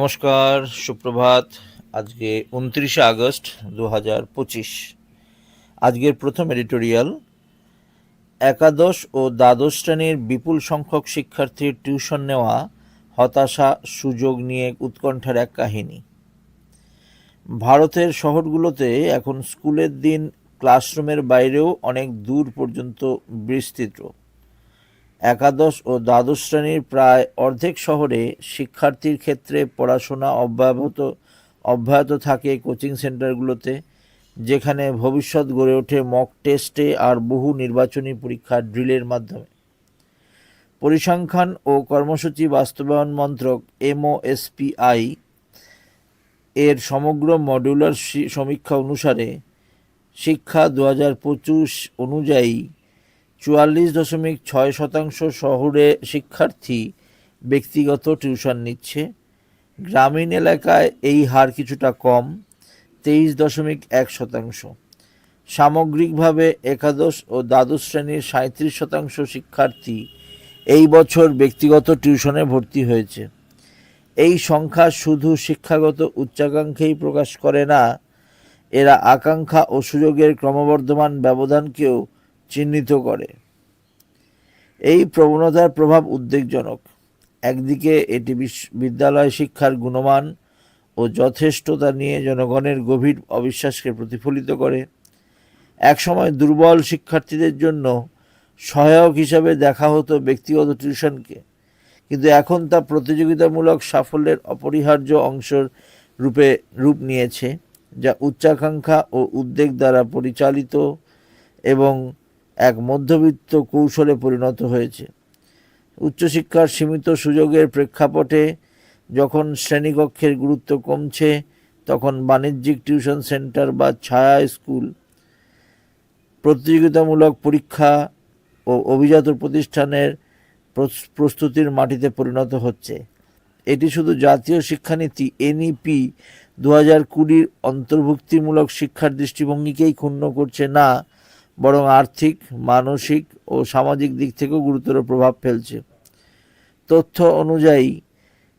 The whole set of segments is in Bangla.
নমস্কার, সুপ্রভাত। আজকে উনত্রিশে আগস্ট দু হাজার পঁচিশ। আজকের প্রথম এডিটোরিয়াল, একাদশ ও দ্বাদশ শ্রেণির বিপুল সংখ্যক শিক্ষার্থীর টিউশন নেওয়া, হতাশা, সুযোগ নিয়ে উৎকণ্ঠার এক কাহিনী। ভারতের শহরগুলোতে এখন স্কুলের দিন, ক্লাসরুমের বাইরেও অনেক দূর পর্যন্ত বিস্তৃত। একাদশ ও দ্বাদশ শ্রেণির প্রায় অর্ধেক শহরে শিক্ষার্থীর ক্ষেত্রে পড়াশোনা অব্যাহত অব্যাহত থাকে কোচিং সেন্টারগুলোতে, যেখানে ভবিষ্যৎ গড়ে ওঠে মক টেস্টে আর বহু নির্বাচনী পরীক্ষা ড্রিলের মাধ্যমে। পরিসংখ্যান ও কর্মসূচি বাস্তবায়ন মন্ত্রক এমওএসপিআই এর সমগ্র মডিউলার সমীক্ষা অনুসারে শিক্ষা দু হাজার পঁচিশ অনুযায়ী চুয়াল্লিশ দশমিক ছয় শতাংশ শহরে শিক্ষার্থী ব্যক্তিগত টিউশন নিচ্ছে। গ্রামীণ এলাকায় এই হার কিছুটা কম, তেইশ দশমিক এক শতাংশ। সামগ্রিকভাবে একাদশ ও দ্বাদশ শ্রেণির সাঁত্রিশ শতাংশ শিক্ষার্থী এই বছর ব্যক্তিগত টিউশনে ভর্তি হয়েছে। এই সংখ্যা শুধু শিক্ষাগত উচ্চাকাঙ্ক্ষেই প্রকাশ করে না, এরা আকাঙ্ক্ষা ও সুযোগের ক্রমবর্ধমান ব্যবধানকেও চিহ্নিত করে। এই প্রবণতার প্রভাব উদ্বেগজনক। একদিকে এটি বিদ্যালয় শিক্ষার গুণমান ও যথেষ্টতা নিয়ে জনগণের গভীর অবিশ্বাসকে প্রতিফলিত করে। একসময় দুর্বল শিক্ষার্থীদের জন্য সহায়ক হিসাবে দেখা হতো ব্যক্তিগত টিউশনকে, কিন্তু এখন তা প্রতিযোগিতামূলক সাফল্যের অপরিহার্য অংশের রূপে, রূপ নিয়েছে, যা উচ্চাকাঙ্ক্ষা ও উদ্বেগ দ্বারা পরিচালিত এবং এক মধ্যবিত্ত কৌশলে পরিণত হয়েছে। উচ্চশিক্ষার সীমিত সুযোগের প্রেক্ষাপটে যখন শ্রেণীকক্ষের গুরুত্ব কমছে, তখন বাণিজ্যিক টিউশন সেন্টার বা ছায়া স্কুল, প্রতিযোগিতামূলক পরীক্ষা ও অভিজাত প্রতিষ্ঠানের প্রস- প্রস্তুতির মাটিতে পরিণত হচ্ছে। এটি শুধু জাতীয় শিক্ষানীতি, এনইপি দু হাজার কুড়ির অন্তর্ভুক্তিমূলক শিক্ষার দৃষ্টিভঙ্গিকেই ক্ষুণ্ণ করছে না বরং আর্থিক, মানসিক ও সামাজিক দিক থেকেও গুরুতর প্রভাব ফেলছে। তথ্য অনুযায়ী,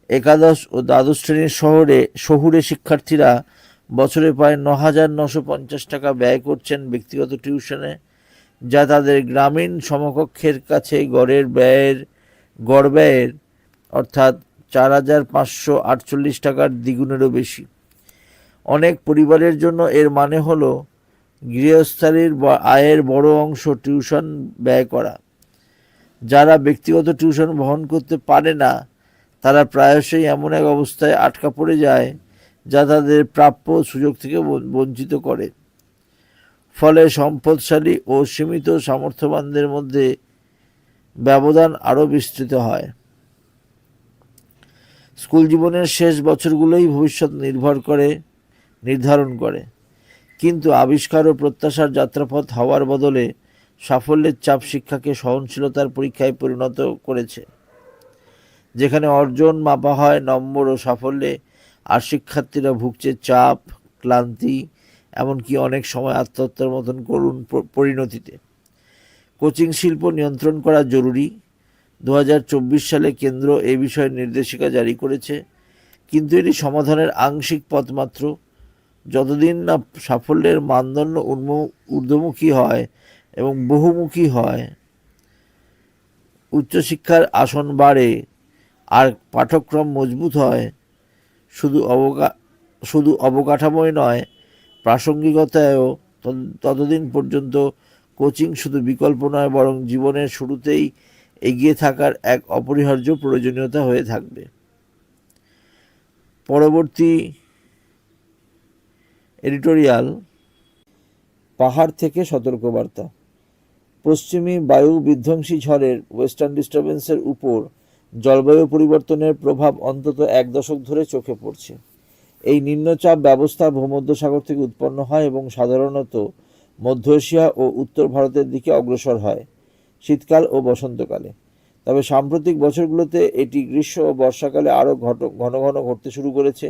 একাদশ ও দ্বাদশ শ্রেণির শহরে, শহুরে শিক্ষার্থীরা বছরে প্রায় ন হাজার নশো পঞ্চাশ টাকা ব্যয় করছেন ব্যক্তিগত টিউশনে, যা তাদের গ্রামীণ সমকক্ষের কাছে গড়ের ব্যয়ের, গড় ব্যয়ের, অর্থাৎ চার হাজার পাঁচশো আটচল্লিশ টাকার দ্বিগুণেরও বেশি। অনেক পরিবারের জন্য এর মানে হলো গৃহস্থালীর আয়ের বড় অংশ টিউশন ব্যয় করা। যারা ব্যক্তিগত টিউশন বহন করতে পারে না, তারা প্রায়শই এমন এক অবস্থায় আটকা পড়ে যায়, যা তাদের প্রাপ্য সুযোগ থেকে বঞ্চিত করে। ফলে সম্পদশালী ও সীমিত সামর্থ্যবানদের মধ্যে ব্যবধান আরও বিস্তৃত হয়। স্কুল জীবনের শেষ বছরগুলোই ভবিষ্যৎ নির্ভর করে, নির্ধারণ করে। কিন্তু আবিষ্কার ও প্রত্যাশার যাত্রাপথ হওয়ার বদলে সাফল্যের চাপ শিক্ষাকে সহনশীলতার পরীক্ষায় পরিণত করেছে, যেখানে অর্জন মাপা হয় নম্বর ও সাফল্যে। আর শিক্ষার্থীরা ভুগছে চাপ, ক্লান্তি, এমনকি অনেক সময় আত্মহত্যার মতন করুণ পরিণতিতে। কোচিং শিল্প নিয়ন্ত্রণ করা জরুরি। দু হাজার চব্বিশ সালে কেন্দ্র এ বিষয়ে নির্দেশিকা জারি করেছে, কিন্তু এটি সমাধানের আংশিক পথ মাত্র যতদিন না সাফল্যের মানদণ্ড ঊর্ধ্বমুখী হয় এবং বহুমুখী হয়, উচ্চশিক্ষার আসন বাড়ে, আর পাঠ্যক্রম মজবুত হয়, শুধু অবকা শুধু অবকাঠামোই নয়, প্রাসঙ্গিকতায়ও ততদিন পর্যন্ত কোচিং শুধু বিকল্প নয়, বরং জীবনের শুরুতেই এগিয়ে থাকার এক অপরিহার্য প্রয়োজনীয়তা হয়ে থাকবে। পরবর্তী এডিটোরিয়াল, পাহাড় থেকে সতর্কবার্তা। পশ্চিমী বায়ু বিধ্বংসী ঝড়ের ওয়েস্টার্ন ডিস্টারবেন্সের উপর জলবায়ু পরিবর্তনের প্রভাব অন্তত এক দশক ধরে চোখে পড়ছে। এই নিম্নচাপ ব্যবস্থা ভূমধ্যসাগর থেকে উৎপন্ন হয় এবং সাধারণত মধ্য এশিয়া ও উত্তর ভারতের দিকে অগ্রসর হয়, শীতকাল ও বসন্তকালে। তবে সাম্প্রতিক বছরগুলোতে এটি গ্রীষ্ম ও বর্ষাকালে আরও ঘন ঘন ঘটতে শুরু করেছে।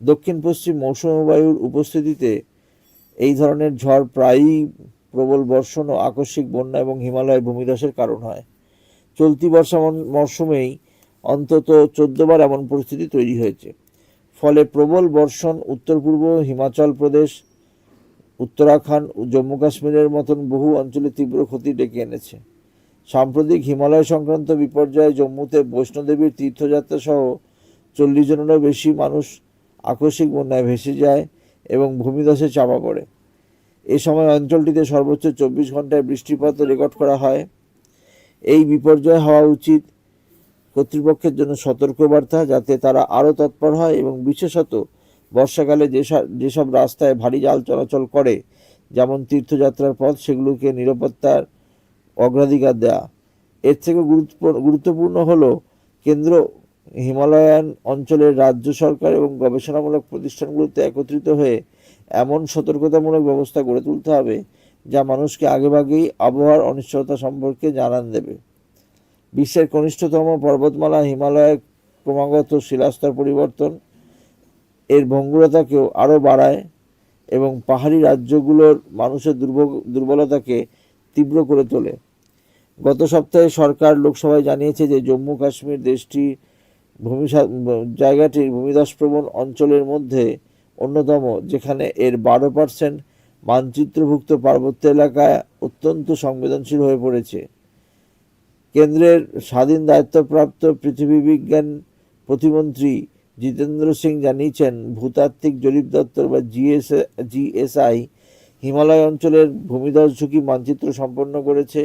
দক্ষিণ পশ্চিম মৌসুমী বায়ুর উপস্থিতিতে এই ধরনের ঝড় প্রায়ই প্রবল বর্ষণ ও আকস্মিক বন্যা এবং হিমালয় ভূমিধসের কারণ হয়। চলতি বর্ষা মরশুমেই অন্তত চোদ্দবার এমন পরিস্থিতি তৈরি হয়েছে। ফলে প্রবল বর্ষণ উত্তর পূর্ব হিমাচল প্রদেশ, উত্তরাখণ্ড ও জম্মু কাশ্মীরের মতন বহু অঞ্চলে তীব্র ক্ষতি ডেকে এনেছে। সাম্প্রতিক হিমালয় সংক্রান্ত বিপর্যয়ে জম্মুতে বৈষ্ণোদেবীর তীর্থযাত্রা সহ চল্লিশ জনেরও বেশি মানুষ আকস্মিক বন্যায় ভেসে যায় এবং ভূমিধসে চাপা পড়ে। এ সময় অঞ্চলটিতে সর্বোচ্চ চব্বিশ ঘন্টায় বৃষ্টিপাত রেকর্ড করা হয়। এই বিপর্যয় হওয়া উচিত কর্তৃপক্ষের জন্য সতর্কবার্তা যাতে তারা আরও তৎপর হয় এবং বিশেষত বর্ষাকালে যেসব যেসব রাস্তায় ভারী জাল চলাচল করে, যেমন তীর্থযাত্রার পথ, সেগুলোকে নিরাপত্তার অগ্রাধিকার দেয়া। এর থেকে গুরুত্বপূর্ণ গুরুত্বপূর্ণ হলো কেন্দ্র হিমালয়ান অঞ্চলের রাজ্য সরকার এবং গবেষণামূলক প্রতিষ্ঠানগুলোতে একত্রিত হয়ে এমন সতর্কতামূলক ব্যবস্থা গড়ে তুলতে হবে যা মানুষকে আগেভাগেই আবহাওয়ার অনিশ্চয়তা সম্পর্কে জানান দেবে। বিশ্বের কনিষ্ঠতম পর্বতমালা হিমালয়ের ক্রমাগত শিলাস্তর পরিবর্তন এর ভঙ্গুরতাকেও আরও বাড়ায় এবং পাহাড়ি রাজ্যগুলোর মানুষের দুর্বলতাকে তীব্র করে তোলে। গত সপ্তাহে সরকার লোকসভায় জানিয়েছে যে জম্মু কাশ্মীর দেশটি ভূমি জায়গাটির ভূমিধসপ্রবণ অঞ্চলের মধ্যে অন্যতম, যেখানে এর বারো পার্সেন্ট মানচিত্রভুক্ত পার্বত্য এলাকায় অত্যন্ত সংবেদনশীল হয়ে পড়েছে। কেন্দ্রের স্বাধীন দায়িত্বপ্রাপ্ত পৃথিবী বিজ্ঞান প্রতিমন্ত্রী জিতেন্দ্র সিং জানিয়েছেন, ভূতাত্ত্বিক জরিপ দপ্তর বা জিএস জিএসআই হিমালয় অঞ্চলের ভূমিধস ঝুঁকি মানচিত্র সম্পন্ন করেছে।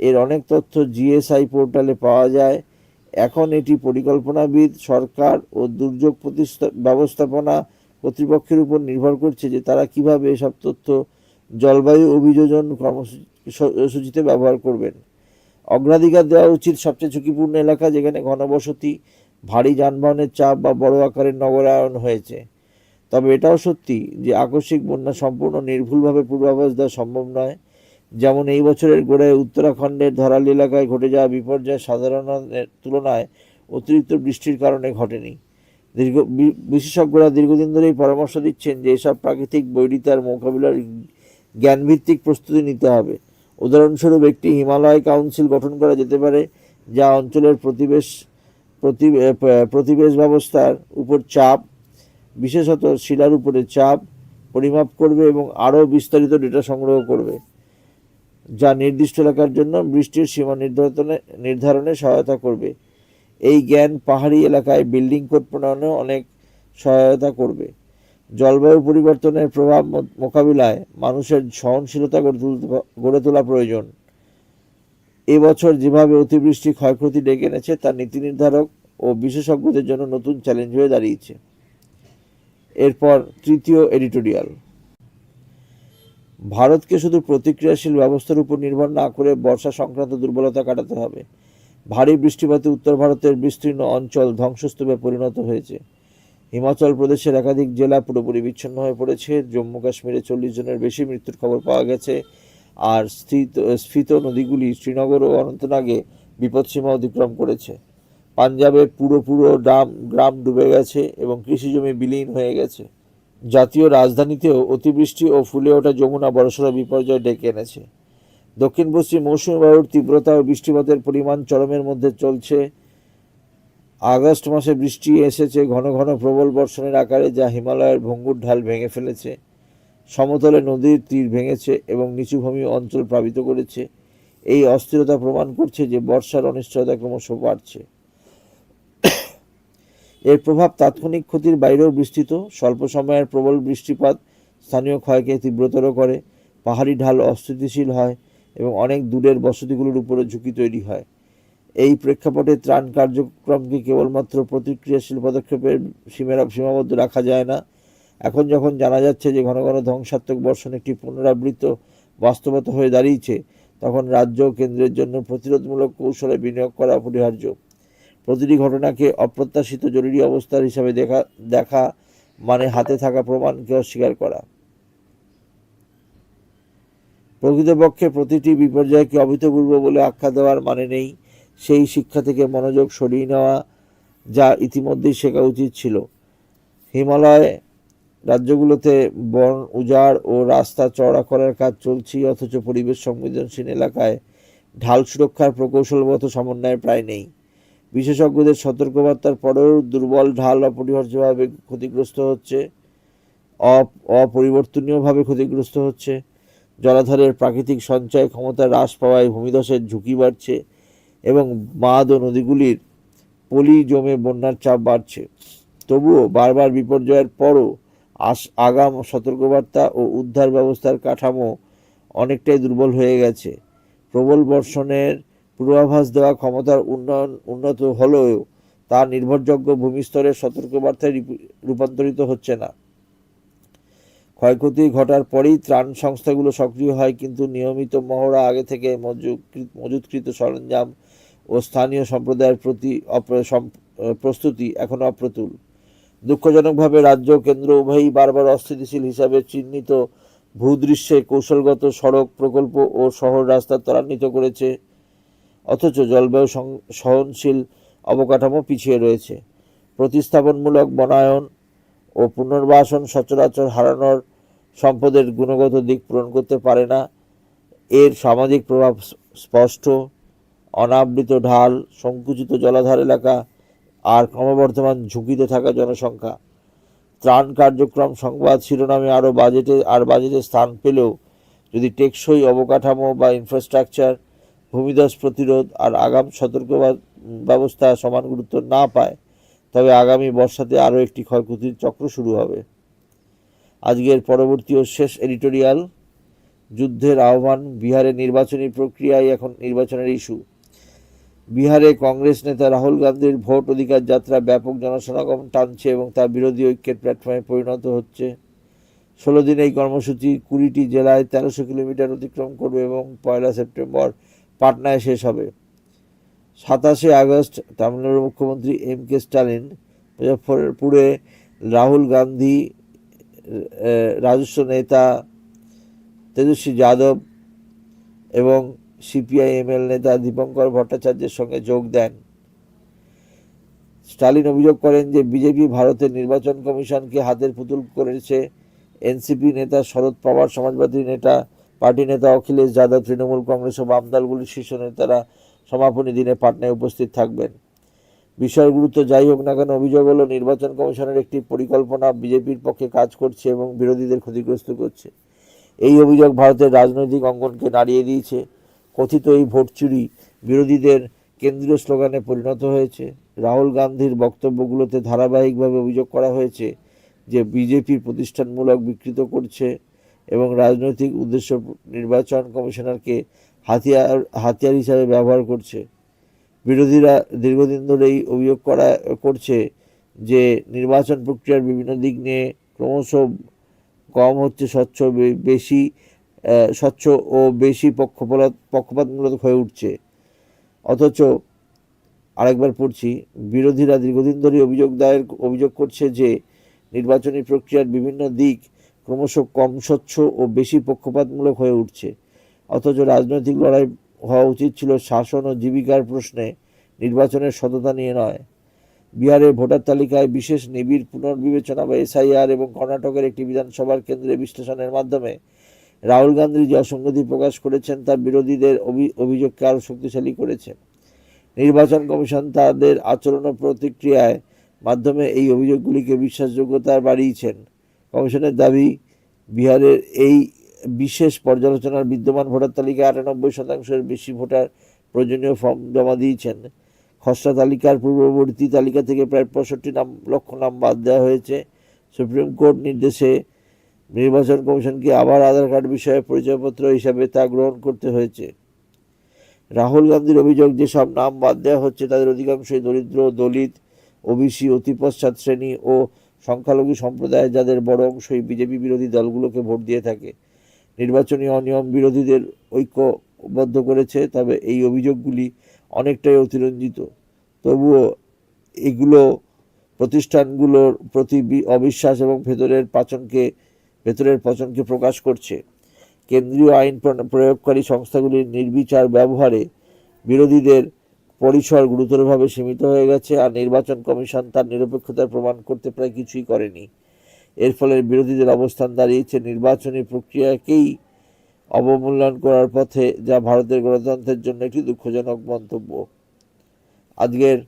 এর অনেক তথ্য জিএসআই পোর্টালে পাওয়া যায়। এখন এটি পরিকল্পনাবিদ, সরকার ও দুর্যোগ ব্যবস্থাপনা কর্তৃপক্ষের উপর নির্ভর করছে যে তারা কীভাবে এসব তথ্য জলবায়ু অভিযোজন কর্মসূচিতে ব্যবহার করবেন। অগ্রাধিকার দেওয়া উচিত সবচেয়ে ঝুঁকিপূর্ণ এলাকা যেখানে ঘনবসতি, ভারী যানবাহনের চাপ বা বড় আকারের নগরায়ন হয়েছে। তবে এটাও সত্যি যে আকস্মিক বন্যা সম্পূর্ণ নির্ভুলভাবে পূর্বাভাস দেওয়া সম্ভব নয়। যেমন এই বছরের গোড়ায় উত্তরাখণ্ডের ধরালি এলাকায় ঘটে যাওয়া বিপর্যয় সাধারণের তুলনায় অতিরিক্ত বৃষ্টির কারণে ঘটেনি। দীর্ঘ বিশেষজ্ঞরা দীর্ঘদিন ধরেই পরামর্শ দিচ্ছেন যে এসব প্রাকৃতিক বৈরিতার মোকাবিলার জ্ঞানভিত্তিক প্রস্তুতি নিতে হবে। উদাহরণস্বরূপ একটি হিমালয় কাউন্সিল গঠন করা যেতে পারে, যা অঞ্চলের প্রতিবেশ প্রতিবেশ ব্যবস্থার উপর চাপ, বিশেষত শিলার উপরে চাপ পরিমাপ করবে এবং আরও বিস্তারিত ডেটা সংগ্রহ করবে। যা নির্দিষ্ট এলাকার জন্য বৃষ্টির সীমা নির্ধারণে নির্ধারণে সহায়তা করবে। এই জ্ঞান পাহাড়ি এলাকায় বিল্ডিং কোড প্রণয়নেও অনেক সহায়তা করবে। জলবায়ু পরিবর্তনের প্রভাব মোকাবিলায় মানুষের সহনশীলতা গড়ে তুলতে গড়ে তোলা প্রয়োজন। এবছর যেভাবে অতিবৃষ্টি ক্ষয়ক্ষতি ডেকে এনেছে, তা নীতি নির্ধারক ও বিশেষজ্ঞদের জন্য নতুন চ্যালেঞ্জ হয়ে দাঁড়িয়েছে। এরপর তৃতীয় এডিটোরিয়াল। ভারতকে শুধু প্রতিক্রিয়াশীল ব্যবস্থার উপর নির্ভর না করে বর্ষা সংক্রান্ত দুর্বলতা কাটাতে হবে। ভারী বৃষ্টিপাতে উত্তর ভারতের বিস্তীর্ণ অঞ্চল ধ্বংসস্তূপে পরিণত হয়েছে। হিমাচল প্রদেশের একাধিক জেলা পুরোপুরি বিচ্ছিন্ন হয়ে পড়েছে। জম্মু কাশ্মীরে চল্লিশ জনের বেশি মৃত্যুর খবর পাওয়া গেছে। আর স্থিত স্ফীত নদীগুলি শ্রীনগর ও অনন্তনাগে বিপদসীমা অতিক্রম করেছে। পাঞ্জাবে পুরো পুরো গ্রাম গ্রাম ডুবে গেছে এবং কৃষিজমি বিলীন হয়ে গেছে। জাতীয় রাজধানীতেও অতিবৃষ্টি ও ফুলে ওঠা যমুনা বড়সড় বিপর্যয় ডেকে এনেছে। দক্ষিণ পশ্চিম মৌসুমী বায়ুর তীব্রতা ও বৃষ্টিপাতের পরিমাণ চরমের মধ্যে চলছে। আগস্ট মাসে বৃষ্টি এসেছে ঘন ঘন প্রবল বর্ষণের আকারে যা হিমালয়ের ভঙ্গুর ঢাল ভেঙে ফেলেছে। সমতলে নদীর তীর ভেঙেছে এবং নিচুভূমি অঞ্চল প্লাবিত করেছে। এই অস্থিরতা প্রমাণ করছে যে বর্ষার অনিশ্চয়তা ক্রমশ বাড়ছে। এর প্রভাব তাৎক্ষণিক ক্ষতির বাইরেও বিস্তৃত। স্বল্প সময়ের প্রবল বৃষ্টিপাত স্থানীয় ক্ষয়কে তীব্রতর করে, পাহাড়ি ঢাল অস্থিতিশীল হয় এবং অনেক দূরের বসতিগুলোর উপরে ঝুঁকি তৈরি হয়। এই প্রেক্ষাপটে ত্রাণ কার্যক্রমকে কেবলমাত্র প্রতিক্রিয়াশীল পদক্ষেপের সীমারা সীমাবদ্ধ রাখা যায় না। এখন যখন জানা যাচ্ছে যে ঘন ঘন ধ্বংসাত্মক বর্ষণ একটি পুনরাবৃত্ত বাস্তবতা হয়ে দাঁড়িয়েছে, তখন রাজ্য ও কেন্দ্রের জন্য প্রতিরোধমূলক কৌশলে বিনিয়োগ করা অপরিহার্য। প্রতিটি ঘটনাকে অপ্রত্যাশিত জরুরি অবস্থার হিসাবে দেখা দেখা মানে হাতে থাকা প্রমাণকে অস্বীকার করা। প্রকৃতপক্ষে প্রতিটি বিপর্যয়কে অভূতপূর্ব বলে আখ্যা দেওয়ার মানে নেই সেই শিক্ষা থেকে মনোযোগ সরিয়ে নেওয়া যা ইতিমধ্যেই শেখা উচিত ছিল। হিমালয় রাজ্যগুলোতে বন, উজাড় ও রাস্তা চড়া করার কাজ চলছে অথচ পরিবেশ সংবেদনশীল এলাকায় ঢাল সুরক্ষার প্রকৌশলগত সমন্বয় প্রায় নেই। বিশেষজ্ঞদের সতর্কবার্তার পরেও দুর্বল ঢাল অপরিহার্যভাবে ক্ষতিগ্রস্ত হচ্ছে, অপ- অপরিবর্তনীয়ভাবে ক্ষতিগ্রস্ত হচ্ছে। জলাধারের প্রাকৃতিক সঞ্চয় ক্ষমতা হ্রাস পাওয়ায় ভূমিধসের ঝুঁকি বাড়ছে এবং বাঁধ ও নদীগুলির পলি জমে বন্যার চাপ বাড়ছে। তবুও বারবার বিপর্যয়ের পরও আস, আগাম সতর্কবার্তা ও উদ্ধার ব্যবস্থার কাঠামো অনেকটাই দুর্বল হয়ে গেছে। প্রবল বর্ষণের পূর্বাভাস দেওয়া ক্ষমতার উন্নয়ন উন্নত হলেও তা নির্ভরযোগ্য ভূমিস্তরের সতর্কবার্তায় রূপান্তরিত হচ্ছে না। ক্ষয়ক্ষতি ঘটার পরেই ত্রাণ সংস্থাগুলো সক্রিয় হয়, কিন্তু নিয়মিত মহড়া আগে থেকে মজুতকৃত সরঞ্জাম ও স্থানীয় সম্প্রদায়ের প্রতি প্রস্তুতি এখনও অপ্রতুল। দুঃখজনকভাবে রাজ্য কেন্দ্র উভয়ই বারবার অস্থিতিশীল হিসাবে চিহ্নিত ভূদৃশ্যে কৌশলগত সড়ক প্রকল্প ও শহর রাস্তা ত্বরান্বিত করেছে। অথচ জলবায়ু সহনশীল অবকাঠামো পিছিয়ে রয়েছে। প্রতিস্থাপনমূলক বনায়ন ও পুনর্বাসন সচরাচর হারানোর সম্পদের গুণগত দিক পূরণ করতে পারে না। এর সামাজিক প্রভাব স্পষ্ট। অনাবৃত ঢাল, সংকুচিত জলাধার এলাকা আর ক্রমবর্ধমান ঝুঁকিতে থাকা জনসংখ্যা। ত্রাণ কার্যক্রম সংবাদ শিরোনামে আরও বাজেটে, আর বাজেটে স্থান পেলেও যদি টেকসই অবকাঠামো বা ইনফ্রাস্ট্রাকচার ভূমিধস প্রতিরোধ আর আগাম সতর্ক ব্যবস্থা সমান গুরুত্ব না পায়, তবে আগামী বর্ষাতে আরও একটি ক্ষয়ক্ষতির চক্র শুরু হবে। আজকের পরবর্তী ও শেষ এডিটোরিয়াল, যুদ্ধের আহ্বান বিহারে নির্বাচনী প্রক্রিয়ায় এখন নির্বাচনের ইস্যু। বিহারে কংগ্রেস নেতা রাহুল গান্ধীর ভোট অধিকার যাত্রা ব্যাপক জনসমাগম টানছে এবং তা বিরোধী ঐক্যের প্ল্যাটফর্মে পরিণত হচ্ছে। ষোলো দিন এই কর্মসূচি কুড়িটি জেলায় তেরোশো কিলোমিটার অতিক্রম করবে এবং পয়লা সেপ্টেম্বর পাটনায় শেষ হবে। সাতাশে আগস্ট তামিলনাড়ুর মুখ্যমন্ত্রী এম কে স্টালিন মুজফ্ফরপুরে রাহুল গান্ধী রাজস্ব নেতা তেজস্বী যাদব এবং সিপিআইএমএল নেতা দীপঙ্কর ভট্টাচার্যের সঙ্গে যোগ দেন। স্টালিন অভিযোগ করেন যে বিজেপি ভারতের নির্বাচন কমিশনকে হাতের পুতুল করেছে এনসিপি নেতা শরদ পাওয়ার, সমাজবাদী নেতা পার্টি নেতা অখিলেশ যাদব, তৃণমূল কংগ্রেস ও বাম দলগুলির শীর্ষ নেতারা সমাপনী দিনে পাটনায় উপস্থিত থাকবেন। বিষয়ের গুরুত্ব যাই হোক না কেন, অভিযোগ হলো নির্বাচন কমিশনের একটি পরিকল্পনা বিজেপির পক্ষে কাজ করছে এবং বিরোধীদের ক্ষতিগ্রস্ত করছে। এই অভিযোগ ভারতের রাজনৈতিক অঙ্গনকে নাড়িয়ে দিয়েছে। কথিত এই ভোট চুরি বিরোধীদের কেন্দ্রীয় স্লোগানে পরিণত হয়েছে। রাহুল গান্ধীর বক্তব্যগুলোতে ধারাবাহিকভাবে অভিযোগ করা হয়েছে যে বিজেপির প্রতিষ্ঠানমূলক বিকৃত করছে এবং রাজনৈতিক উদ্দেশ্য নির্বাচন কমিশনারকে হাতিয়ার হাতিয়ার হিসাবে ব্যবহার করছে। বিরোধীরা দীর্ঘদিন ধরেই অভিযোগ করা, করছে যে নির্বাচন প্রক্রিয়ার বিভিন্ন দিক নিয়ে ক্রমশ কম হচ্ছে, স্বচ্ছ বেশি স্বচ্ছ ও বেশি পক্ষপাত, পক্ষপাতমূলক হয়ে উঠছে। অথচ আরেকবার পড়ছি, বিরোধীরা দীর্ঘদিন ধরে অভিযোগ দায়ের, অভিযোগ করছে যে নির্বাচনী প্রক্রিয়ার বিভিন্ন দিক ক্রমশ কম স্বচ্ছ ও বেশি পক্ষপাতমূলক হয়ে উঠছে। অথচ রাজনৈতিক লড়াই হওয়া উচিত ছিল শাসন ও জীবিকার প্রশ্নে, নির্বাচনের সততা নিয়ে নয়। বিহারের ভোটার তালিকায় বিশেষ নিবিড় পুনর্বিবেচনা বা এসআইআর এবং কর্ণাটকের একটি বিধানসভার কেন্দ্রে বিশ্লেষণের মাধ্যমে রাহুল গান্ধী যে অসঙ্গতি প্রকাশ করেছেন তা বিরোধীদের অভিযোগকে আরও শক্তিশালী করেছে। নির্বাচন কমিশন তাদের আচরণ ও প্রতিক্রিয়ায় মাধ্যমে এই অভিযোগগুলিকে বিশ্বাসযোগ্যতা বাড়িয়েছেন। কমিশনের দাবি, বিহারের এই বিশেষ পর্যালোচনার বিদ্যমান ভোটার তালিকায় আটানব্বই শতাংশের বেশি ভোটার প্রয়োজনীয় ফর্ম জমা দিয়েছেন। খসড়া তালিকার পূর্ববর্তী তালিকা থেকে প্রায় পঁয়ষট্টি নাম, লক্ষ নাম বাদ দেওয়া হয়েছে। সুপ্রিম কোর্ট নির্দেশে নির্বাচন কমিশনকে আবার আধার কার্ড বিষয়ে পরিচয়পত্র হিসাবে তা গ্রহণ করতে হয়েছে। রাহুল গান্ধীর অভিযোগ, যেসব নাম বাদ দেওয়া হচ্ছে, তাদের অধিকাংশই দরিদ্র, দলিত, ওবিসি, অতিপশ্চাৎ শ্রেণি ও সংখ্যালঘু সম্প্রদায় যাদের বড় অংশই বিজেপি বিরোধী দলগুলোকে ভোট দিয়ে থাকে, নির্বাচনী অনিয়ম বিরোধীদের ঐক্যবদ্ধ করেছে, তবে এই অভিযোগগুলি অনেকটাই অতিরঞ্জিত। তবুও এগুলো প্রতিষ্ঠানগুলোর প্রতি অবিশ্বাস এবং ভেতরের পাচনকে, ভেতরের পচনকে প্রকাশ করছে। কেন্দ্রীয় আইন প্রয়োগকারী সংস্থাগুলির নির্বিচার ব্যবহারে বিরোধীদের পরিসর গুরুতরভাবে সীমিত হয়ে গেছে আর নির্বাচন কমিশন তার নিরপেক্ষতার প্রমাণ করতে প্রায় কিছুই করেনি। এর ফলে বিরোধীদের অবস্থান দাঁড়িয়েছে। নির্বাচনী প্রক্রিয়াকেই অবমূল্যায়ন করার পথে যা ভারতের গণতন্ত্রের জন্য একটি দুঃখজনক মন্তব্য। আজকের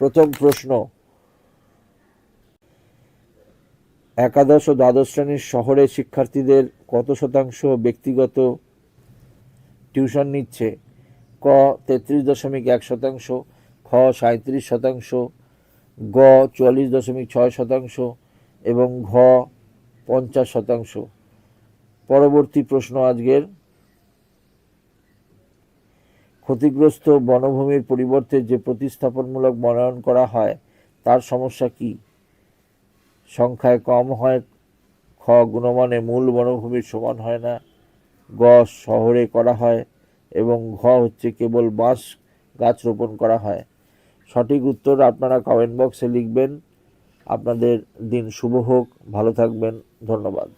প্রথম প্রশ্ন, একাদশ ও দ্বাদশ শ্রেণির শহরের শিক্ষার্থীদের কত শতাংশ ব্যক্তিগত টিউশন নিচ্ছে? ক তেত্রিশ দশমিক এক শতাংশ, খ সাঁত্রিশ শতাংশ, গ চুয়াল্লিশ দশমিক ছয় শতাংশ এবং ঘ পঞ্চাশ শতাংশ। পরবর্তী প্রশ্ন আজকের। ক্ষতিগ্রস্ত বনভূমির পরিবর্তে যে প্রতিস্থাপনমূলক বনায়ন করা হয়, তার সমস্যা কি? সংখ্যায় কম হয়, খ গুণমানে মূল বনভূমির সমান হয় না, গ শহরে করা হয় এবং ঘ হচ্ছে কেবল বাঁশ গাছ রোপণ করা হয়। সঠিক উত্তর আপনারা কমেন্ট বক্সে লিখবেন। আপনাদের দিন শুভ হোক, ভালো থাকবেন, ধন্যবাদ।